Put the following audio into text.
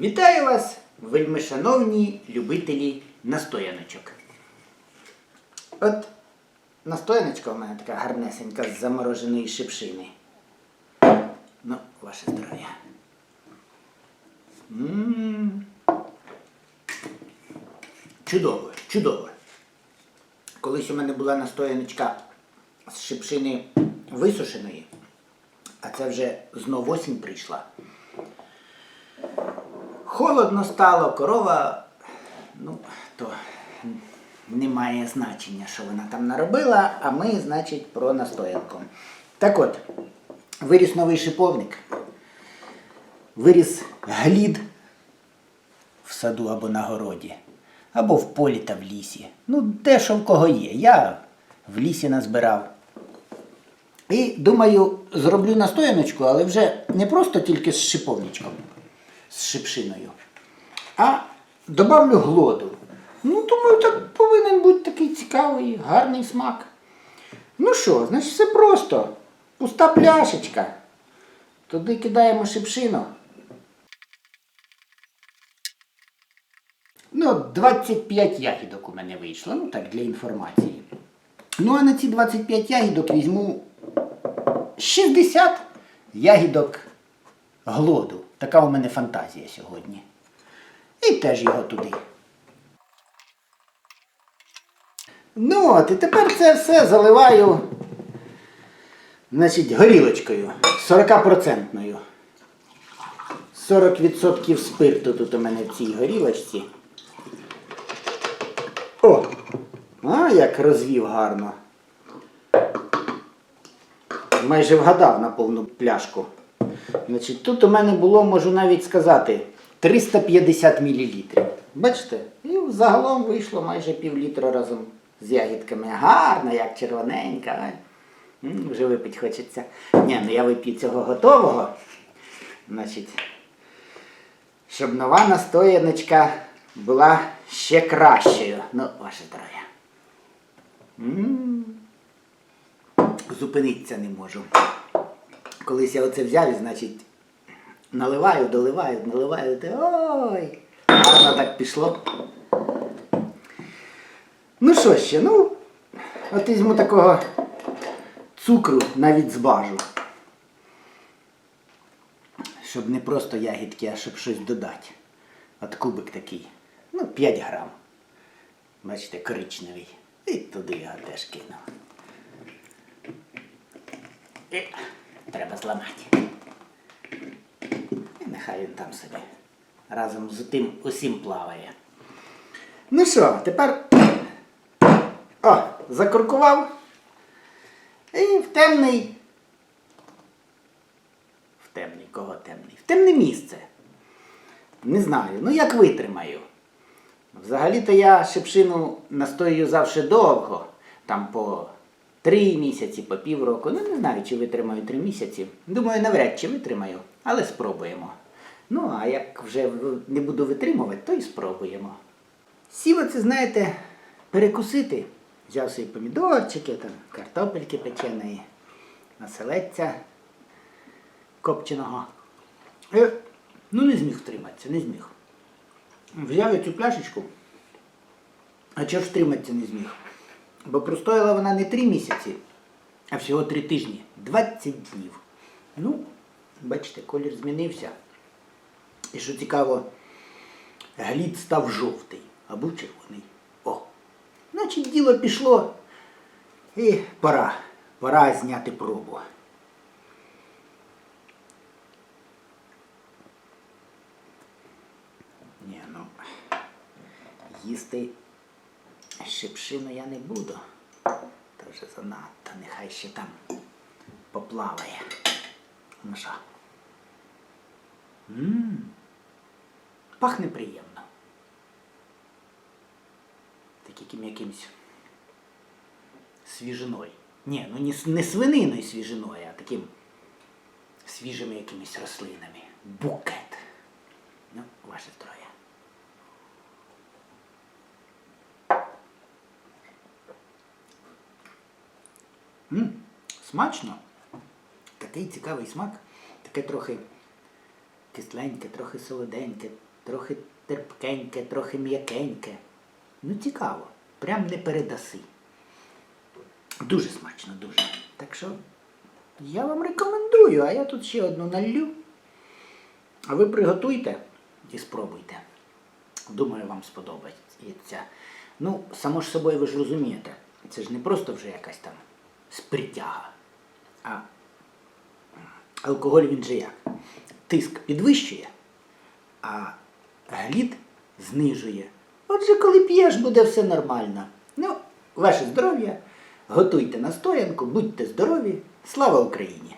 Вітаю вас, вельмишановні любителі настояночок. От настояночка у мене така гарнесенька з замороженої шипшини. Ну, ваше здоров'я. Чудово, чудово. Колись у мене була настояночка з шипшини висушеної, а це вже знов осінь прийшла. Холодно стало, корова, ну, то не має значення, що вона там наробила, а ми, значить, про настоянку. Так от, виріс новий шиповник, виріс глід в саду або на городі, або в полі та в лісі. Ну, де що в кого є. Я в лісі назбирав. І думаю, зроблю настояночку, але вже не просто тільки з шиповничком, з шипшиною, а добавлю глоду. Ну, думаю, так повинен бути такий цікавий, гарний смак. Ну що, значить, все просто. Пуста пляшечка. Туди кидаємо шипшину. Ну, 25 ягідок у мене вийшло, ну так, для інформації. Ну, а на ці 25 ягідок візьму 60 ягідок глоду. Така у мене фантазія сьогодні. І теж його туди. Ну от, і тепер це все заливаю значить, горілочкою 40%. 40% спирту тут у мене в цій горілочці. О! А, як розвів гарно. Майже вгадав на повну пляшку. Значить, тут у мене було, можу навіть сказати, 350 мл. Бачите? І загалом вийшло майже пів літра разом з ягідками. Гарна, як червоненька. Вже випити хочеться. Ні, ну я вип'ю цього готового. Значить, щоб нова настояночка була ще кращою. Ну, ваше здоров'я. Зупинитися не можу. Колись я оце взяв і, значить, наливаю, доливаю, наливаю, ти ой! Гарно так пішло. Ну що ще, ну, от візьму такого цукру навіть збажу. Щоб не просто ягідки, а щоб щось додати. От кубик такий. Ну, 5 грам. Бачите, коричневий. І туди його теж кинув. Треба зламати. І нехай він там собі разом з тим усім плаває. Ну що, тепер о, закуркував. І в темний. В темний, кого темний? В темне місце. Не знаю, ну як витримаю. Взагалі-то я шипшину настоюю завжди довго, там по три місяці, по півроку. Ну не знаю, чи витримаю три місяці. Думаю, навряд чи витримаю, але спробуємо. Ну, а як вже не буду витримувати, то і спробуємо. Сіло це, знаєте, перекусити. Взяв свої помідорчики, там, картопельки печеної, населеця копченого. Е, ну не зміг втриматися, не зміг. Взяв я цю пляшечку, а чого ж втриматися не зміг? Бо простояла вона не три місяці, а всього три тижні. 20 днів. Ну, бачите, колір змінився. І що цікаво, глід став жовтий або червоний. О! Значить, діло пішло. І пора. Пора зняти пробу. Ні, ну, їсти шипшину я не буду. Це вже занадто, нехай ще там поплаває. Ну що? Ммм, пахне приємно. Таким якимось свіжиною. Ні, ну не, свининою свіжиною, а таким свіжими якимись рослинами. Букет. Ну, ваше здоров'я. М, смачно. Такий цікавий смак. Таке трохи кисленьке, трохи солоденьке, трохи терпкеньке, трохи м'якеньке. Ну, цікаво. Прям не передаси. Дуже смачно, дуже. Так що я вам рекомендую, а я тут ще одну налью. А ви приготуйте і спробуйте. Думаю, вам сподобається. Ну, само ж собою ви ж розумієте, це ж не просто вже якась там спритяга, а алкоголь він же як? Тиск підвищує, а глід знижує. Отже, коли п'єш, буде все нормально. Ну, ваше здоров'я, готуйте настоянку, будьте здорові. Слава Україні!